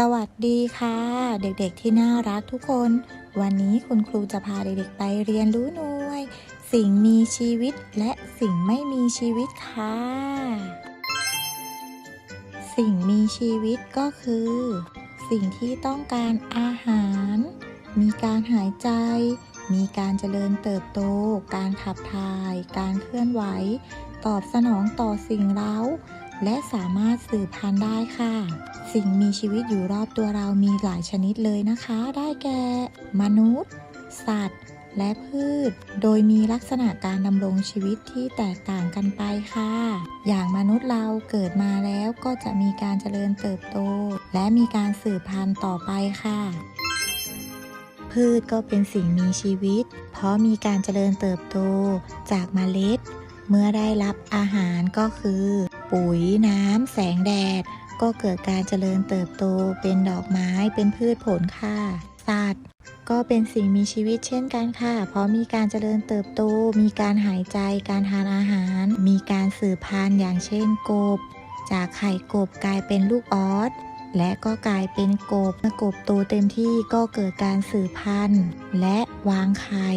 สวัสดีค่ะ เด็กๆที่น่ารักทุกคน วันนี้คุณครูจะพาเด็กๆไปเรียนรู้หน่วย สิ่งมีชีวิตและสิ่งไม่มีชีวิตค่ะ สิ่งมีชีวิตก็คือ สิ่งที่ต้องการอาหาร มีการหายใจ มีการเจริญเติบโต การขับถ่าย การเคลื่อนไหว ตอบสนองต่อสิ่งเร้า และสามารถสืบพันธุ์ได้ค่ะ สิ่งมีชีวิตอยู่รอบตัวเรามีหลายชนิดเลยนะคะ ได้แก่ มนุษย์ สัตว์ และพืช โดยมีลักษณะการดำรงชีวิตที่แตกต่างกันไปค่ะ อย่างมนุษย์เราเกิดมาแล้วก็จะมีการเจริญเติบโต และมีการสืบพันธุ์ต่อไปค่ะพืชก็เป็นสิ่งมีชีวิต เพราะมีการเจริญเติบโตจากเมล็ด เมื่อได้รับอาหารก็คือ ปุ๋ยน้ำ แสงแดด ก็เกิดการเจริญเติบโตเป็นดอกไม้เป็นพืชผลค่ะสัตว์ก็เป็นสิ่งมีชีวิตเช่นกันค่ะ เพราะมีการเจริญเติบโต มีการหายใจ การทานอาหาร มีการสืบพันธุ์อย่างเช่นกบ จากไข่กบกลายเป็นลูกออสและก็กลายเป็นกบเมื่อกบโตเต็มที่ก็เกิดการสืบพันธุ์ และวางไข่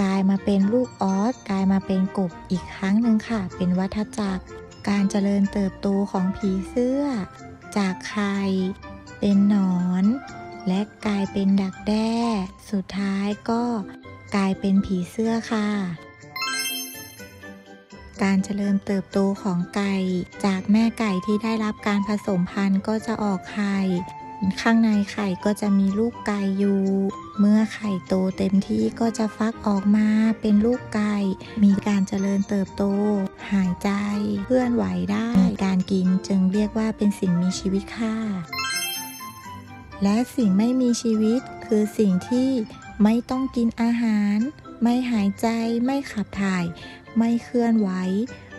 กลายมาเป็นลูกออสกลายมาเป็นกบอีกครั้งหนึ่งค่ะ เป็นวัฏจักร การเจริญเติบโตของผีเสื้อ จากไข่เป็นหนอน และกลายเป็นดักแด้ สุดท้ายก็กลายเป็นผีเสื้อค่ะ การเจริญเติบโตของไก่ จากแม่ไก่ที่ได้รับการผสมพันธุ์ก็จะออกไข่ ข้างในไข่ก็จะมีลูกไก่อยู่ เมื่อไข่โตเต็มที่ก็จะฟักออกมาเป็นลูกไก่ มีการเจริญเติบโต หายใจ เคลื่อนไหวได้ การกินจึงเรียกว่าเป็นสิ่งมีชีวิตค่ะ และสิ่งไม่มีชีวิตคือสิ่งที่ไม่ต้องกินอาหาร ไม่หายใจ ไม่ขับถ่าย ไม่เคลื่อนไหว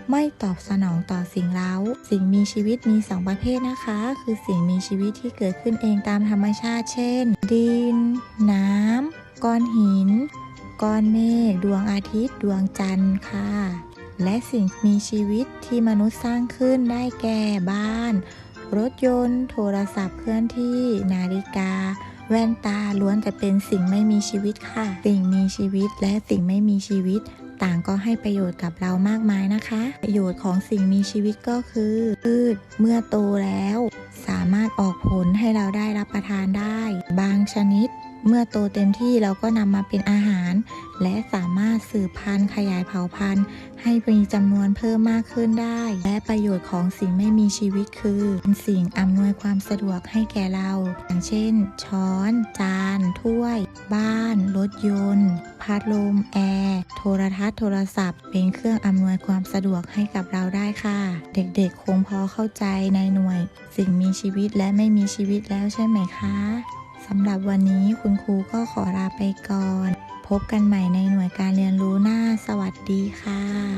ไม่ตอบสนองต่อสิ่งเร้า สิ่งมีชีวิตมีสองประเภทนะคะ คือสิ่งมีชีวิตที่เกิดขึ้นเองตามธรรมชาติ เช่น ดิน น้ำ ก้อนหิน ก้อนเมฆ ดวงอาทิตย์ ดวงจันทร์ค่ะ และสิ่งมีชีวิตที่มนุษย์สร้างขึ้นได้แก่บ้าน รถยนต์ โทรศัพท์เคลื่อนที่ นาฬิกาแว่นตาล้วนแต่เป็นสิ่งไม่มีชีวิตค่ะ สิ่งมีชีวิตและสิ่งไม่มีชีวิต ต่างก็ให้ประโยชน์กับเรามากมายนะคะ ประโยชน์ของสิ่งมีชีวิตก็คือพืชเมื่อโตแล้ว สามารถออกผลให้เราได้รับประทานได้ บางชนิด เมื่อโตเต็มที่เราก็นำมาเป็นอาหาร และสามารถสืบพันธุ์ขยายเผ่าพันธุ์ ให้มีจำนวนเพิ่มมากขึ้นได้ และประโยชน์ของสิ่งไม่มีชีวิตคือเป็นสิ่งอำนวยความสะดวกให้แก่เรา อย่างเช่น ช้อน จาน ถ้วย บ้าน รถยนต์ พัดลม แอร์ โทรทัศน์ โทรศัพท์ เป็นเครื่องอำนวยความสะดวกให้กับเราได้ค่ะ เด็กๆ คงพอเข้าใจในหน่วย สิ่งมีชีวิตและไม่มีชีวิตแล้วใช่ไหมคะ สำหรับวันนี้คุณครูก็ขอลาไปก่อน พบกันใหม่ในหน่วยการเรียนรู้หน้า สวัสดีค่ะ